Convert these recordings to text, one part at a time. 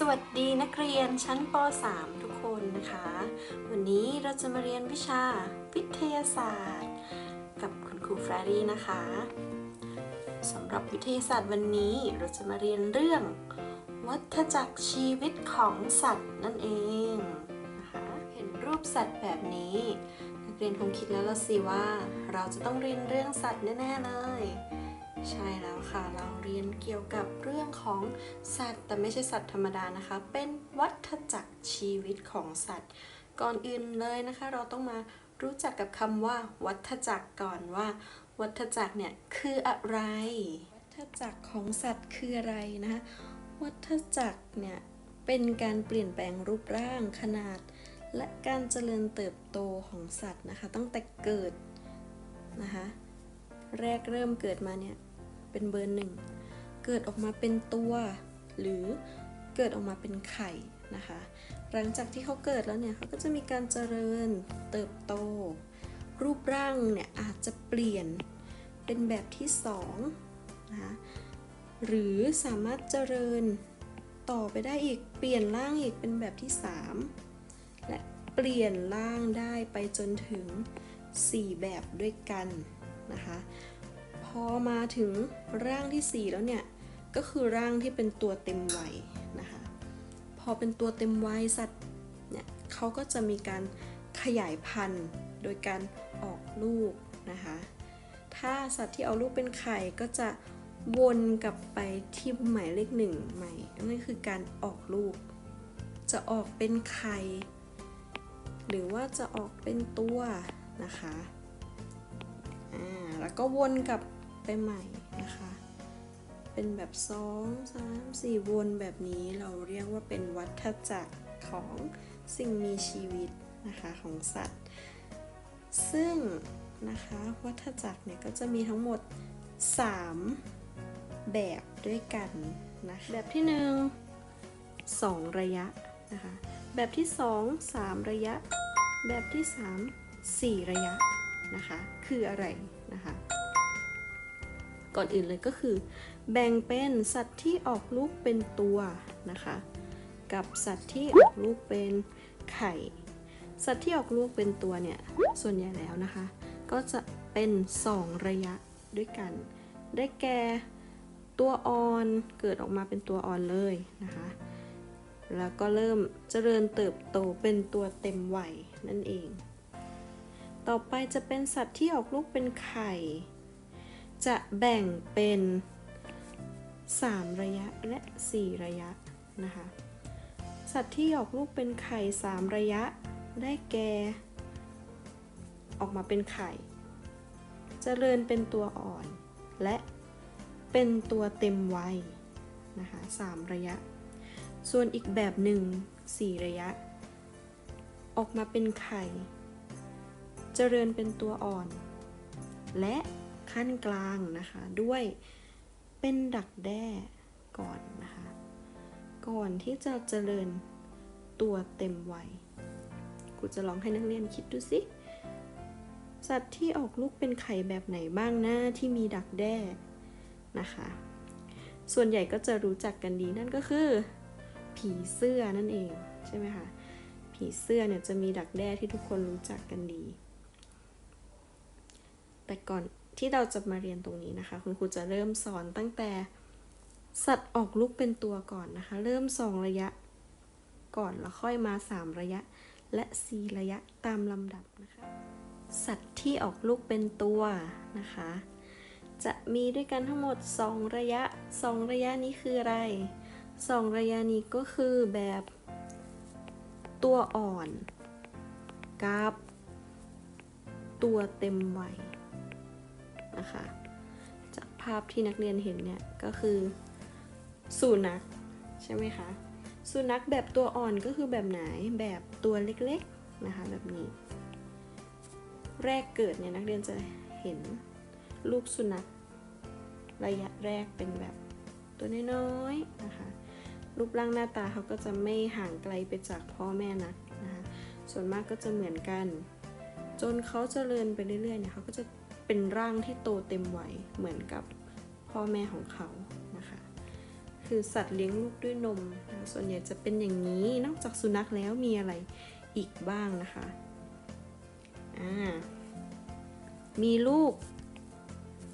สวัสดีนักเรียนชั้นป .3 ทุกคนนะคะ วันนี้เราจะมาเรียนวิชาวิทยาศาสตร์ กับคุณครูฟรารีนะคะสำหรับวิทยาศาสตร์วันนี้เราจะมาเรียนเรื่อง วัฏจักรชีวิตของสัตว์นั่นเองนะคะเห็นรูปสัตว์แบบนี้ นักเรียนคงคิดแล้วละสิว่า เราจะต้องเรียนเรื่องสัตว์แน่ๆเลย ใช่แล้วค่ะ เราเรียนเกี่ยวกับเรื่องของสัตว์ แต่ไม่ใช่สัตว์ธรรมดานะคะ เป็นวัฏจักรชีวิตของสัตว์ ก่อนอื่นเลยนะคะ เราต้องมารู้จักกับคำว่า วัฏจักรก่อนว่า วัฏจักรเนี่ยคืออะไร วัฏจักรของสัตว์คืออะไรนะคะวัฏจักรเนี่ยเป็นการเปลี่ยนแปลงรูปร่างขนาด และการเจริญเติบโตของสัตว์นะคะ ตั้งแต่เกิดนะคะแรกเริ่มเกิดมาเนี่ย เป็นเบอร์หนึ่งเกิดออกมาเป็นตัว หรือเกิดออกมาเป็นไข่นะคะ หลังจากที่เขาเกิดแล้วเนี่ยเขาก็จะมีการเจริญเติบโต รูปร่างเนี่ยอาจจะเปลี่ยนเป็นแบบที่สองนะคะหรือสามารถเจริญต่อไปได้อีกเปลี่ยนร่างอีกเป็นแบบที่สามและเปลี่ยนร่างได้ไปจนถึง 4 แบบด้วยกันนะคะ พอมาถึงร่างที่ 4 แล้วเนี่ย ก็คือร่างที่เป็นตัวเต็มวัยนะคะ พอเป็นตัวเต็มวัยสัตว์เนี่ยเขาก็จะมีการขยายพันธุ์โดยการออกลูกนะคะ ถ้าสัตว์ที่เอาลูกเป็นไข่ก็จะวนกลับไปที่หมายเลขหนึ่งใหม่นั่นคือการออกลูก จะออกเป็นไข่หรือว่าจะออกเป็นตัวนะคะ อ่า แล้วก็วนกลับ ไปใหม่นะคะ เป็นแบบ 2 3 4 วนแบบนี้เราเรียกว่าเป็นวัฏจักรของสิ่งมีชีวิตนะคะของสัตว์ ซึ่งนะคะวัฏจักรเนี่ยก็จะมีทั้งหมด 3 แบบด้วยกันนะแบบที่ 1 2 ระยะนะคะแบบที่ 2 3 ระยะ แบบที่ 3 4 ระยะนะคะ คืออะไรนะคะ ก่อนอื่นเลยก็คือ แบ่งเป็นสัตว์ที่ออกลูกเป็นตัวนะคะ กับสัตว์ที่ออกลูกเป็นไข่ สัตว์ที่ออกลูกเป็นตัวเนี่ยส่วนใหญ่แล้วนะคะ ก็จะเป็น 2 ระยะด้วยกัน ได้แก่ตัวอ่อนเกิดออกมาเป็นตัวอ่อนเลยนะคะ แล้วก็เริ่มเจริญเติบโตเป็นตัวเต็มวัยนั่นเอง ต่อไปจะเป็นสัตว์ที่ออกลูกเป็นไข่ จะแบ่งเป็น 3 ระยะและ 4 ระยะนะคะ สัตว์ที่ออกลูกเป็นไข่ 3 ระยะได้แก่ ออกมาเป็นไข่จเจริญเป็นตัวอ่อน และเป็นตัวเต็มวัยนะคะ3ระยะ ส่วนอีกแบบหนึ่ง 4 ระยะ ออกมาเป็นไข่จเจริญเป็นตัวอ่อน และ ขั้นกลางนะคะ ด้วยเป็นดักแด้ก่อนนะคะ ก่อนที่จะเจริญตัวเต็มวัยครูจะลองให้นักเรียนคิดดูสิ สัตว์ที่ออกลูกเป็นไข่แบบไหนบ้างนะที่มีดักแด้นะคะ ส่วนใหญ่ก็จะรู้จักกันดีนั่นก็คือ ผีเสื้อนั่นเองใช่ไหมคะ ผีเสื้อเนี่ยจะมีดักแด้ที่ทุกคนรู้จักกันดี แต่ก่อน ที่เราจะมาเรียนตรงนี้นะคะ คุณครูจะเริ่มสอนตั้งแต่สัตว์ออกลูกเป็นตัวก่อนนะคะ เริ่ม2ระยะก่อนแล้วค่อยมา 3 ระยะ และ 4 ระยะตามลำดับนะคะ สัตว์ที่ออกลูกเป็นตัวนะคะ จะมีด้วยกันทั้งหมด 2 ระยะ 2 ระยะนี้คืออะไร 2 ระยะนี้ก็คือแบบตัวอ่อนกับตัวเต็มวัย นะคะ จากภาพที่นักเรียนเห็นเนี่ยก็คือสุนัขใช่ไหมคะสุนัขแบบตัวอ่อนก็คือแบบไหนแบบตัวเล็กๆนะคะแบบนี้ แรกเกิดเนี่ยนักเรียนจะเห็นลูกสุนัขระยะแรกเป็นแบบตัวน้อยๆนะคะรูปร่างหน้าตาเขาก็จะไม่ห่างไกลไปจากพ่อแม่นักนะคะส่วนมากก็จะเหมือนกัน จนเขาเจริญไปเรื่อยๆเนี่ยเขาก็จะ เป็นร่างที่โตเต็มวัยเหมือนกับพ่อแม่ของเขานะคะ คือสัตว์เลี้ยงลูกด้วยนม ส่วนใหญ่จะเป็นอย่างนี้ นอกจากสุนัขแล้วมีอะไรอีกบ้างนะคะ อ่า มีลูก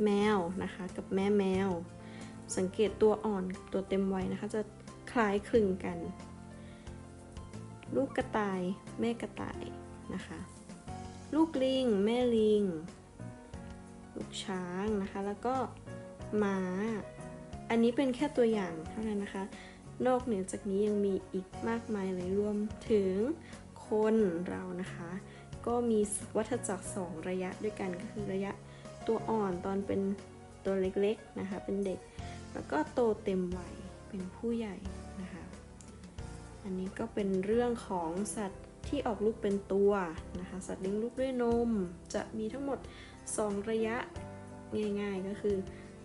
แมวนะคะ กับแม่แมว สังเกตตัวอ่อนตัวเต็มวัยนะคะ จะคล้ายคลึงกัน ลูกกระต่าย แม่กระต่ายนะคะ ลูกลิง แม่ลิง ช้างนะคะ แล้วก็ม้า อันนี้เป็นแค่ตัวอย่างเท่านั้นนะคะ นอกเหนือจากนี้ยังมีอีกมากมายเลยรวมถึงคนเรานะคะ ก็มีวัฏจักรสองระยะด้วยกันก็คือระยะตัวอ่อนตอนเป็นตัวเล็กๆนะคะ เป็นเด็ก แล้วก็โตเต็มวัยเป็นผู้ใหญ่นะคะ อันนี้ก็เป็นเรื่องของสัตว์ที่ออกลูกเป็นตัวนะคะ สัตว์เลี้ยงลูกด้วยนม จะมีทั้งหมด 2 ระยะ ง่าย ๆ ก็คือ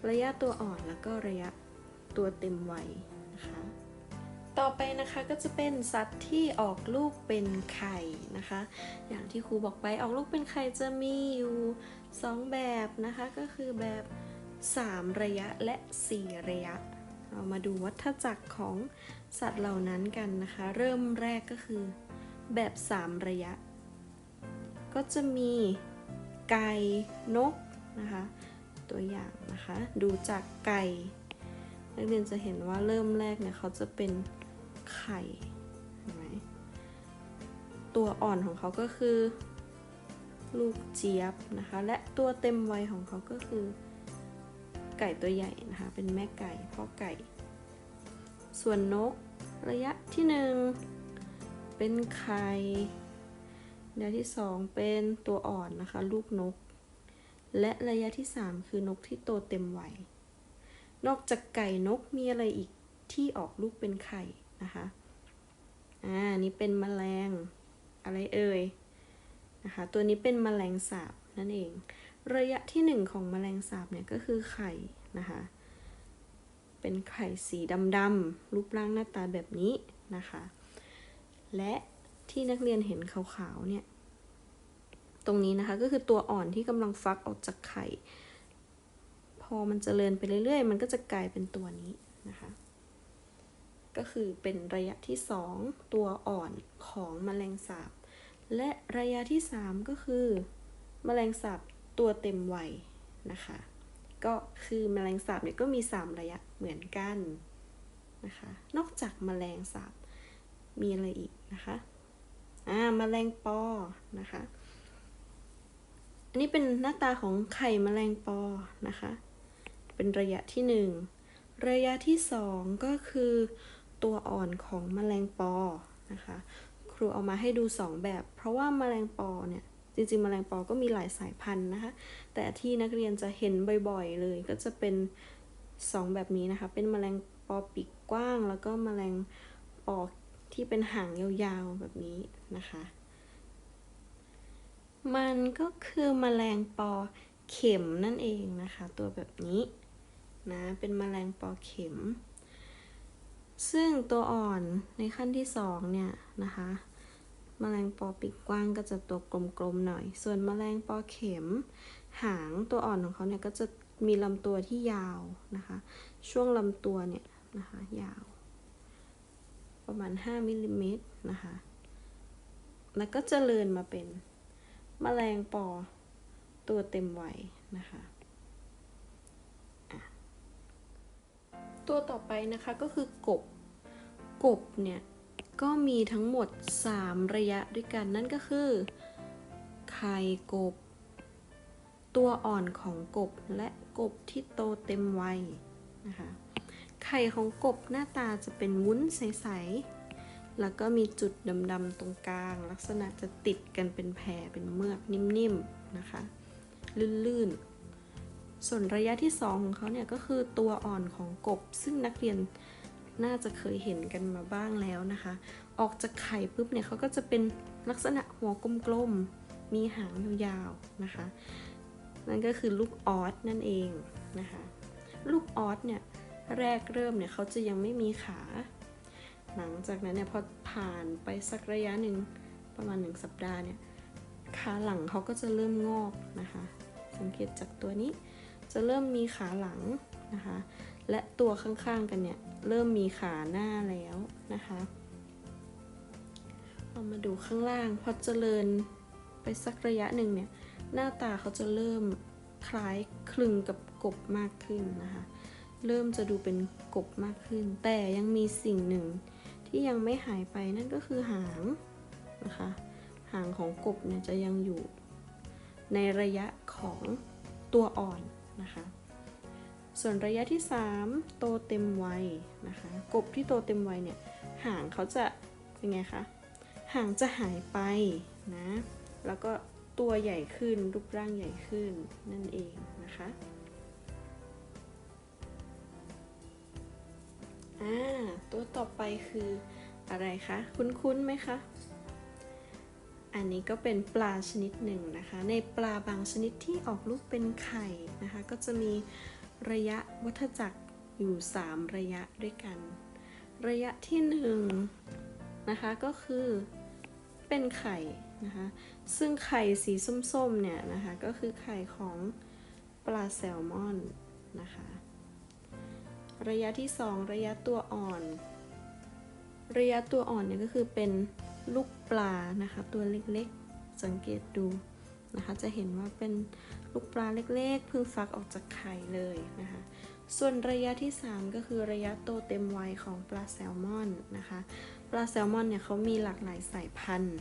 ระยะตัวอ่อนแล้วก็ระยะตัวเต็มวัยนะคะ ต่อไปนะคะก็จะเป็นสัตว์ที่ออกลูกเป็นไข่นะคะ อย่างที่ครูบอกไปออกลูกเป็นไข่จะมีอยู่ 2 แบบนะคะ ก็คือแบบ 3 ระยะและ 4 ระยะ เรามาดูวัฏจักรของสัตว์เหล่านั้นกันนะคะ เริ่มแรกก็คือแบบ 3 ระยะ ก็จะมีไก่นกนะคะ ตัวอย่างนะคะ ดูจากไก่นักเรียนจะเห็นว่าเริ่มแรกเนี่ยเขาจะเป็นไข่เห็นไหมตัวอ่อนของเขาก็คือ ลูกเจี๊ยบนะคะ และตัวเต็มวัยของเขาก็คือ ไก่ตัวใหญ่นะคะ เป็นแม่ไก่พ่อไก่ ส่วนนกระยะที่หนึ่งเป็นไข่ระยะที่สองเป็นตัวอ่อนนะคะ ลูกนก และระยะที่ 3 คือนกที่โตเต็มวัย นอกจากไก่นกมีอะไรอีกที่ออกลูกเป็นไข่นะคะ อ่า นี่เป็นแมลงอะไรเอ่ยนะคะ ตัวนี้เป็นแมลงสาบนั่นเอง ระยะที่ 1 ของแมลงสาบเนี่ยก็คือไข่นะคะ เป็นไข่สีดำๆรูปร่างหน้าตาแบบนี้นะคะ และที่นักเรียนเห็นขาวๆเนี่ย ตรงนี้นะคะ ก็คือตัวอ่อนที่กำลังฟักออกจากไข่ พอมันจเจริญไปเรื่อยๆ มันก็จะกลายเป็นตัวนี้นะคะ ก็คือเป็นระยะที่ 2 ตัวอ่อนของแมลงสาบ และระยะที่ 3 ก็คือแมลงสาบตัวเต็มวัยนะคะ ก็คือแมลงสาบเนี่ยก็มี 3 ระยะเหมือนกันนะคะ นอกจากแมลงสาบมีอะไรอีกนะคะ อ่าแมลงปอนะคะ นนี้เป็นหน้าตาของไข่แมลงปอนะคะ เป็นระยะที่หนึ่งระยะที่สองก็คือตัวอ่อนของแมลงปอนะคะ ครูเอามาให้ดูสองแบบ เพราะว่าแมลงปอเนี่ยจริงๆแมลงปอก็มีหลายสายพันธุ์นะคะ แต่ที่นักเรียนจะเห็นบ่อยๆเลย ก็จะเป็นสองแบบนี้นะคะ เป็นแมลงปอปีกกว้าง แล้วก็แมลงปอที่เป็นหางยาวๆแบบนี้นะคะ มันก็คือมแมลงปอเข็มนั่นเองนะคะ ตัวแบบนี้นะเป็นมแมลงปอเข็ม ซึ่งตัวอ่อนในขั้นที่สองเนี่ยนะคะมแมลงปอปีกกว้างก็จะตัวกลมๆหน่อย ส่วนมแมลงปอเข็ม หางตัวอ่อนของเขาเนี่ยก็จะมีลำตัวที่ยาวนะคะ ช่วงลำตัวเนี่ยนะคะยาว ประมาณ 5มิลลิเมตรนะคะ แล้วก็เจริญมาเป็น มแมลงปอตัวเต็มวัยนะคะตัวต่อไปนะคะก็คือกบ กบเนี่ยก็มีทั้งหมด 3 ระยะด้วยกันนั่นก็คือ ไข่กบ ตัวอ่อนของกบและกบที่โตเต็มวัยนะคะ ไข่ของกบหน้าตาจะเป็นวุ้นใส แล้วก็มีจุดดำๆตรงกลาง ลักษณะจะติดกันเป็นแผ่เป็นเมือกนิ่มๆนะคะ ลื่นๆ ส่วนระยะที่ 2 ของเขาเนี่ยก็คือตัวอ่อนของกบ ซึ่งนักเรียนน่าจะเคยเห็นกันมาบ้างแล้วนะคะ ออกจากไข่ปุ๊บเนี่ยเขาก็จะเป็นลักษณะหัวกลมๆ มีหางยาวๆนะคะ นั่นก็คือลูกออสนั่นเองนะคะ ลูกออสเนี่ยแรกเริ่มเนี่ยเขาจะยังไม่มีขา หลังจากนั้นเนี่ยพอผ่านไปสักระยะหนึ่งประมาณหนึ่งสัปดาห์เนี่ยขาหลังเขาก็จะเริ่มงอกนะคะ สังเกตจากตัวนี้จะเริ่มมีขาหลังนะคะ และตัวข้างๆกันเนี่ยเริ่มมีขาหน้าแล้วนะคะเรามาดูข้างล่างพอเจริญไปสักระยะหนึ่งเนี่ยหน้าตาเขาจะเริ่มคล้ายคลึงกับกบมากขึ้นนะคะ เริ่มจะดูเป็นกบมากขึ้น แต่ยังมีสิ่งหนึ่ง ที่ยังไม่หายไปนั่นก็คือหางนะคะ หางของกบเนี่ยจะยังอยู่ในระยะของตัวอ่อนนะคะ ส่วนระยะที่ 3 โตเต็มวัยนะคะ กบที่โตเต็มวัยเนี่ยหางเขาจะเป็นไงคะหางจะหายไปนะ แล้วก็ตัวใหญ่ขึ้นรูปร่างใหญ่ขึ้นนั่นเองนะคะ อ่าตัวต่อไปคืออะไรคะ คุ้นๆไหมคะ อันนี้ก็เป็นปลาชนิดหนึ่งนะคะ ในปลาบางชนิดที่ออกลูกเป็นไข่นะคะ ก็จะมีระยะวัฏจักรอยู่ 3 ระยะด้วยกัน ระยะที่1นะคะก็คือเป็นไข่นะคะ ซึ่งไข่สีส้มๆเนี่ยนะคะ ก็คือไข่ของปลาแซลมอนนะคะ ระยะที่ 2 ระยะตัวอ่อน ระยะตัวอ่อนเนี่ยก็คือเป็นลูกปลานะคะ ตัวเล็กๆ สังเกตดูนะคะ จะเห็นว่าเป็นลูกปลาเล็กๆเพิ่งฟักออกจากไข่เลยนะคะ ส่วนระยะที่ 3 ก็คือระยะโตเต็มวัยของปลาแซลมอนนะคะ ปลาแซลมอนเนี่ยเขามีหลากหลายสายพันธุ์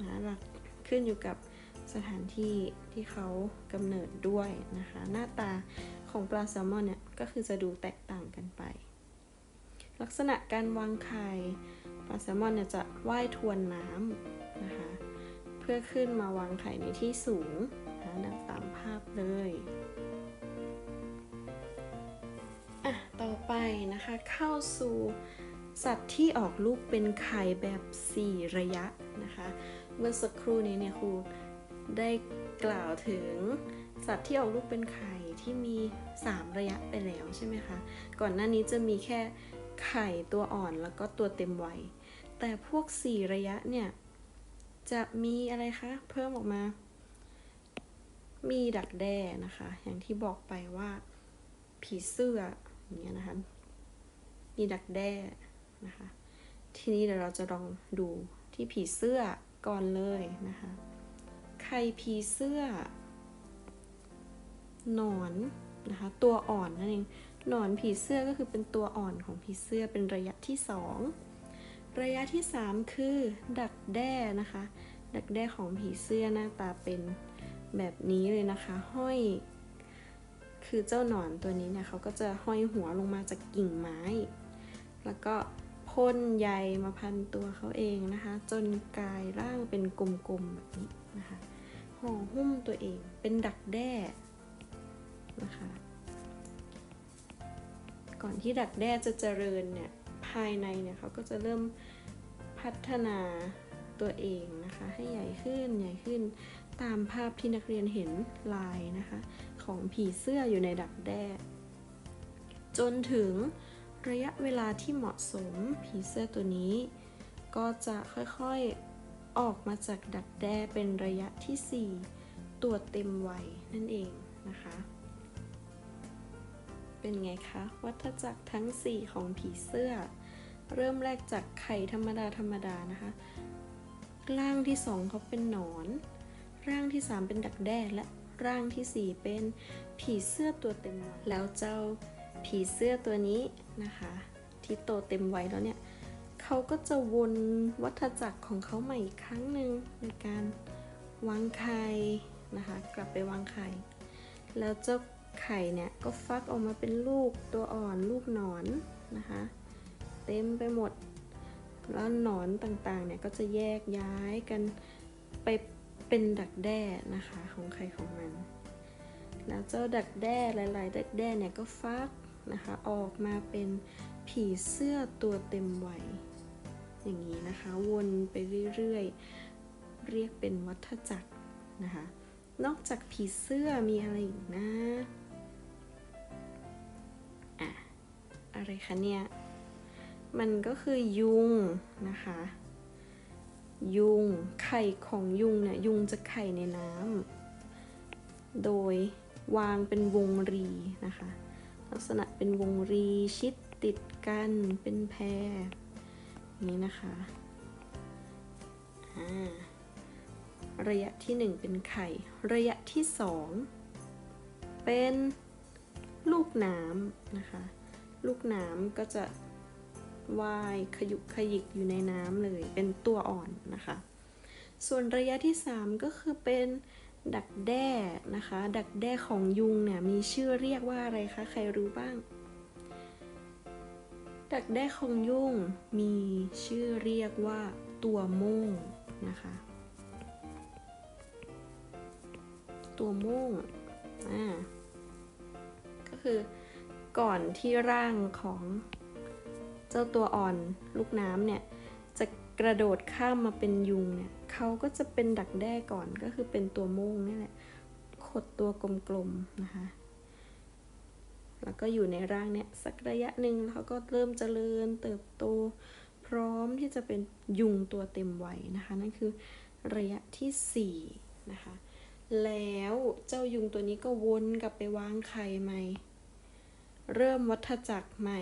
นะหลักขึ้นอยู่กับสถานที่ที่เขากำเนิดด้วยนะคะ หน้าตา ของปลาแซลมอนเนี่ยก็คือจะดูแตกต่างกันไป ลักษณะการวางไข่ปลาแซลมอนเนี่ยจะว่ายทวนน้ำนะคะ เพื่อขึ้นมาวางไข่ในที่สูงนะดังตามภาพเลยอะต่อไปนะคะเข้าสู่สัตว์ที่ออกลูกเป็นไข่แบบ 4 ระยะนะคะ เมื่อสักครู่นี้เนี่ยครูได้กล่าวถึง สัตว์ที่ออกลูกเป็นไข่ที่มี 3 ระยะไปแล้วใช่ไหมคะ ก่อนหน้านี้จะมีแค่ไข่ตัวอ่อนแล้วก็ตัวเต็มวัย แต่พวก 4 ระยะเนี่ย จะมีอะไรคะ เพิ่มออกมา มีดักแด้นะคะ อย่างที่บอกไปว่าผีเสื้ออย่างเงี้ยนะคะ มีดักแด้นะคะ ทีนี้เดี๋ยวเราจะลองดูที่ผีเสื้อก่อนเลยนะคะ ไข่ผีเสื้อ หนอนนะคะตัวอ่อนนั่นเองหนอนผีเสื้อก็คือเป็นตัวอ่อนของผีเสื้อเป็นระยะที่สองระยะที่ 3 คือ ดักแด้นะคะ ดักแด้ของผีเสื้อหน้าตาเป็นแบบนี้เลยนะคะ ห้อย คือเจ้าหนอนตัวนี้เนี่ยเขาก็จะห้อยหัวลงมาจากกิ่งไม้ แล้วก็พ่นใยมาพันตัวเขาเองนะคะ จนกลายร่างเป็นกลมๆแบบนี้นะคะห่อหุ้มตัวเองเป็นดักแด้ นะคะ ก่อนที่ดักแด้จะเจริญเนี่ยภายในเนี่ยเขาก็จะเริ่มพัฒนาตัวเองนะคะ ให้ใหญ่ขึ้นใหญ่ขึ้นตามภาพที่นักเรียนเห็นลายนะคะ ของผีเสื้ออยู่ในดักแด้ จนถึงระยะเวลาที่เหมาะสมผีเสื้อตัวนี้ ก็จะค่อยๆออกมาจากดักแด้เป็นระยะที่ 4 ตัวเต็มวัยนั่นเองนะคะ เป็นไงคะ วัฏจักรทั้ง 4 ของผีเสื้อ เริ่มแรกจากไข่ธรรมดาธรรมดานะคะ ร่างที่ 2เขาเป็นหนอน ร่างที่ 3 เป็นดักแด้และร่างทีสี่ 4 เป็นผีเสื้อตัวเต็มวัยแล้วเจ้าผีเสื้อตัวนี้นะคะ ที่โตเต็มวัยแล้วเนี่ยเขาก็จะวนวัฏจักรของเขาใหม่อีกครั้งหนึ่งในการวางไข่นะคะ กลับไปวางไข่แล้วเจ้า ข่เนี่ยก็ฟักออกมาเป็นลูกตัวอ่อนลูกหนอนนะคะ เต็มไปหมด แล้วหนอนต่างๆเนี่ยก็จะแยกย้ายกันไปเป็นดักแด้นะคะของใครของมัน แล้วเจ้าดักแด้หลาย ๆ ดักแด้เนี่ยก็ฟักนะคะออกมาเป็นผีเสื้อตัวเต็มวัยอย่างนี้นะคะวนไปเรื่อยๆ เรียกเป็นวัฏจักรนะคะ นอกจากผีเสื้อมีอะไรอีกนะ อะไรคะเนี่ย มันก็คือยุงนะคะ ยุงไข่ของยุงเนี่ยยุงจะไข่ในน้ำโดยวางเป็นวงรีนะคะ ลักษณะเป็นวงรีชิดติดกันเป็นแพรอย่างนี้นะคะอ่าระยะที่ 1 เป็นไข่ ระยะที่ 2 เป็นลูกน้ำนะคะ ลูกน้ำก็จะว่ายขยุกขยิกอยู่ในน้ำเลย เป็นตัวอ่อนนะคะ ส่วนระยะที่ 3 ก็คือเป็นดักแด้นะคะ ดักแด้ของยุงเนี่ยมีชื่อเรียกว่าอะไรคะ ใครรู้บ้าง ดักแด้ของยุงมีชื่อเรียกว่าตัวโม่งนะคะ ตัวโม่งอ่าก็คือ ก่อนที่ร่างของเจ้าตัวอ่อนลูกน้ำเนี่ย จะกระโดดข้ามมาเป็นยุงเนี่ยเขาก็จะเป็นดักแด้ก่อนก็คือเป็นตัวโม่งนี่แหละขดตัวกลมๆนะคะ แล้วก็อยู่ในร่างเนี่ยสักระยะหนึ่งแล้วเขาก็เริ่มเจริญเติบโต พร้อมที่จะเป็นยุงตัวเต็มวัยนะคะ นั่นคือระยะที่4นะคะแล้วเจ้ายุงตัวนี้ก็วนกลับไปวางไข่ใหม่ เริ่มวัฏจักรใหม่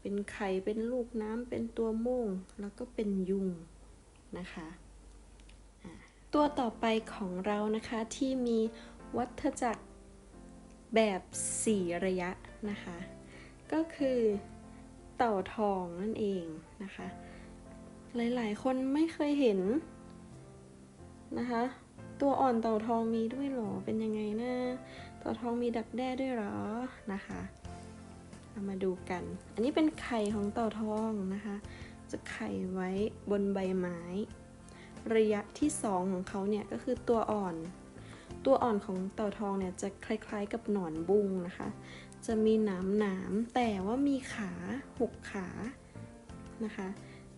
เป็นไข่เป็นลูกน้ำเป็นตัวโม่งแล้วก็เป็นยุงนะคะตัวต่อไปของเรานะคะที่มีวัฏจักรแบบ 4 ระยะนะคะ ก็คือเต่าทองนั่นเองนะคะ หลายๆ คนไม่เคยเห็นนะคะ ตัวอ่อนเต่าทองมีด้วยหรอ เป็นยังไงนะ เต่าทองมีดักแด้ด้วยหรอนะคะ เรามาดูกัน อันนี้เป็นไข่ของเต่าทองนะคะ จะไข่ไว้บนใบไม้ ระยะที่สองของเขาเนี่ยก็คือตัวอ่อน ตัวอ่อนของเต่าทองเนี่ยจะคล้ายๆกับหนอนบุ้งนะคะ จะมีหนามหนามๆแต่ว่ามีขาหกขานะคะ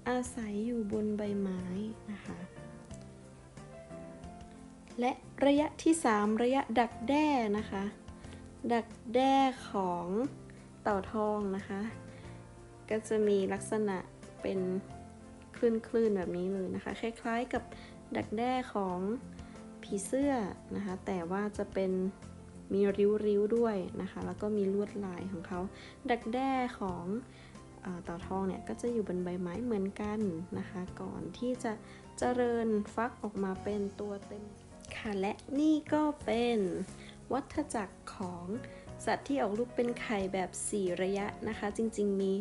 อาศัยอยู่บนใบไม้นะคะและระยะที่ 3 ระยะดักแด้นะคะ ดักแด้ของ เต่าทองนะคะ ก็จะมีลักษณะเป็นคลื่นๆแบบนี้เลยนะคะ คล้ายๆกับดักแด้ของผีเสื้อนะคะ แต่ว่าจะเป็นมีริ้วๆด้วยนะคะ แล้วก็มีลวดลายของเขา ดักแด้ของเต่าทองเนี่ยก็จะอยู่บนใบไม้เหมือนกันนะคะ ก่อนที่จะเจริญฟักออกมาเป็นตัวเต็มค่ะและนี่ก็เป็นวัฏจักรของ สัตว์ที่ออกลูกเป็นไข่แบบ 4 ระยะนะคะ จริงๆ มี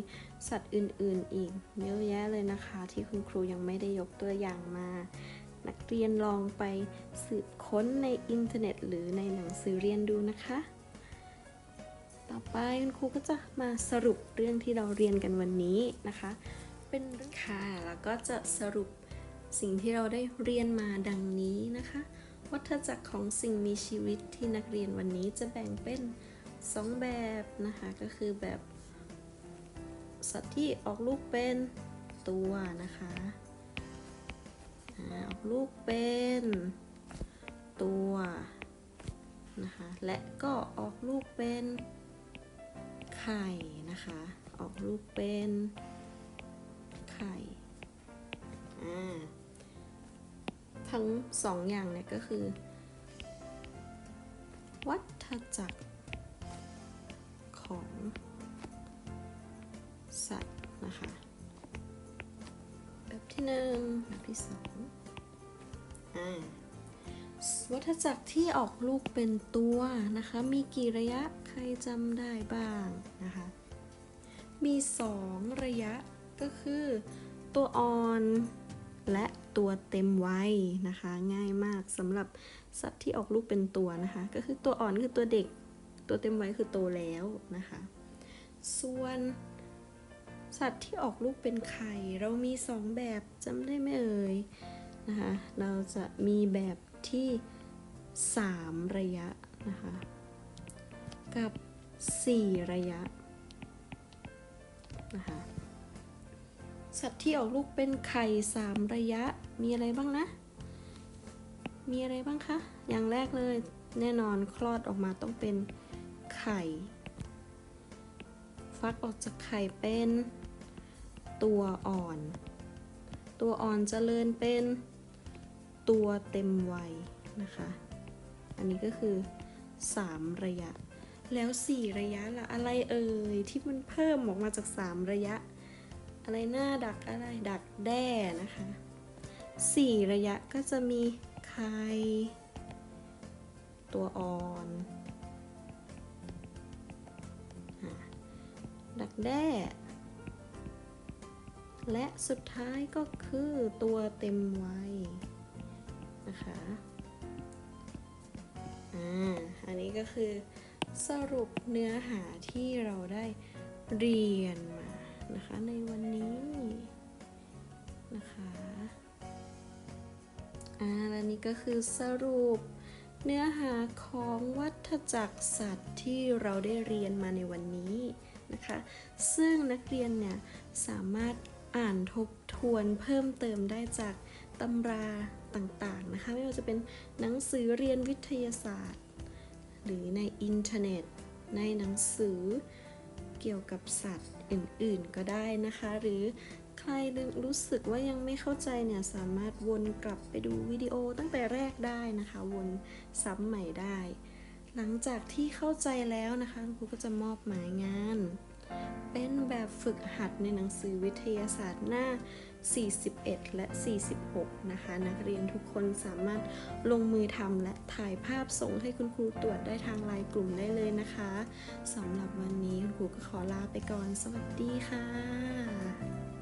สัตว์อื่นๆอีกเยอะแยะเลยนะคะ ที่คุณครูยังไม่ได้ยกตัวอย่างมา นักเรียนลองไปสืบค้นในอินเทอร์เน็ต หรือในหนังสือเรียนดูนะคะ ต่อไปคุณครูก็จะมาสรุปเรื่องที่เราเรียนกันวันนี้นะคะ เป็นเรื่องค่ะแล้วก็จะสรุปสิ่งที่เราได้เรียนมาดังนี้นะคะ วัฏจักรของสิ่งมีชีวิตที่นักเรียนวันนี้จะแบ่งเป็น สองแบบนะคะก็คือแบบสัตว์ที่ออกลูกเป็นตัวนะคะออกลูกเป็นตัวนะคะและก็ออกลูกเป็นไข่นะคะ ออกลูกเป็นไข่ทั้งสองอย่างเนี่ยก็คือ วัฏจักร ของสัตว์นะคะแบบที่หนึ่งแบบที่สองอ่าวัฏจักรที่ออกลูกเป็นตัวนะคะ มีกี่ระยะใครจำได้บ้างนะคะ มีสองระยะก็คือตัวอ่อนและตัวเต็มวัยนะคะ ง่ายมากสำหรับสัตว์ที่ออกลูกเป็นตัวนะคะ ก็คือตัวอ่อนคือตัวเด็ก ตัวเต็มวัยคือโตแล้วนะคะ ส่วนสัตว์ที่ออกลูกเป็นไข่ เรามีสองแบบจำได้ไหมเอ่ยนะคะ เราจะมีแบบที่สามระยะนะคะ กับสี่ระยะนะคะสัตว์ที่ออกลูกเป็นไข่สามระยะมีอะไรบ้างนะ มีอะไรบ้างคะ อย่างแรกเลยแน่นอนคลอดออกมาต้องเป็น ไข่ ฟักออกจากไข่เป็น ตัวอ่อน ตัวอ่อนจเจริญเป็น ตัวเต็มวัยนะคะ อันนี้ก็คือ 3 ระยะ แล้วสี่ระยะละอะไรเอ่ยที่มันเพิ่มออกมาจากสามระยะ อะไรหน้าดักอะไรดักแด้นะคะสี่ระยะก็จะมีไข่ตัวอ่อน ดักแด้ และสุดท้ายก็คือตัวเต็มวัยนะคะอ่าอันนี้ก็คือสรุปเนื้อหาที่เราได้เรียนมานะคะในวันนี้นะคะอ่าและนี่ก็คือสรุปเนื้อหาของวัฏจักรสัตว์ที่เราได้เรียนมาในวันนี้ นะคะ ซึ่งนักเรียนเนี่ยสามารถอ่านทบทวนเพิ่มเติมได้จากตำราต่างๆนะคะ ไม่ว่าจะเป็นหนังสือเรียนวิทยาศาสตร์ หรือในอินเทอร์เน็ต ในหนังสือเกี่ยวกับสัตว์อื่นๆก็ได้นะคะ หรือใครรู้สึกว่ายังไม่เข้าใจเนี่ยสามารถวนกลับไปดูวิดีโอตั้งแต่แรกได้นะคะ วนซ้ำใหม่ได้ หลังจากที่เข้าใจแล้วนะคะครูก็จะมอบหมายงาน เป็นแบบฝึกหัดในหนังสือวิทยาศาสตร์หน้า 41 และ 46 นะคะ นักเรียนทุกคนสามารถลงมือทำและถ่ายภาพส่งให้คุณครูตรวจได้ทางไลน์กลุ่มได้เลยนะคะสำหรับวันนี้คุณครูก็ขอลาไปก่อน สวัสดีค่ะ